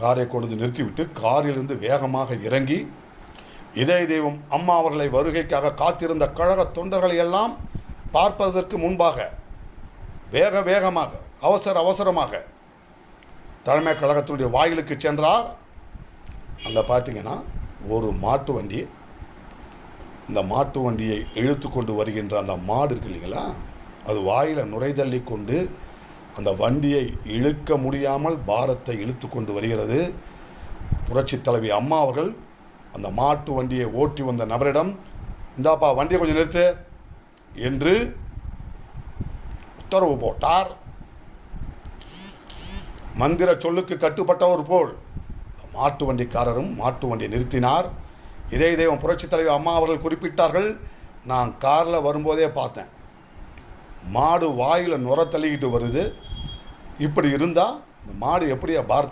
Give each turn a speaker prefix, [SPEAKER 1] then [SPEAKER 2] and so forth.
[SPEAKER 1] காரை கொண்டு வந்து நிறுத்திவிட்டு காரிலிருந்து வேகமாக இறங்கி இதய தெய்வம் அம்மா அவர்களை வருகைக்காக காத்திருந்த கழக தொண்டர்களை எல்லாம் பார்ப்பதற்கு முன்பாக வேக வேகமாக அவசர அவசரமாக தலைமை கழகத்தினுடைய வாயிலுக்கு சென்றார். அங்கே பார்த்தீங்கன்னா ஒரு மாட்டு வண்டி இந்த மாட்டு வண்டியை இழுத்து கொண்டு வருகின்ற அந்த மாடு இருக்கு இல்லைங்களா அது வாயில் நுரைதள்ளி கொண்டு அந்த வண்டியை இழுக்க முடியாமல் பாரத்தை இழுத்து கொண்டு வருகிறது. புரட்சி தலைவி அம்மா அவர்கள் அந்த மாட்டு வண்டியை ஓட்டி வந்த நபரிடம் இந்தாப்பா வண்டியை கொஞ்சம் நிறுத்து என்று உத்தரவு போட்டார். மந்திர சொல்லுக்கு கட்டுப்பட்டவர் போல் மாட்டு வண்டிக்காரரும் மாட்டு வண்டியை நிறுத்தினார். இதே தெய்வம் புரட்சி தலைவர் அம்மா அவர்கள் குறிப்பிட்டார்கள் நான் காரில் வரும்போதே பார்த்தேன். மாடு வாயில் நுர தள்ளிக்கிட்டு வருது. இப்படி இருந்தால் இந்த மாடு எப்படியா பாரத்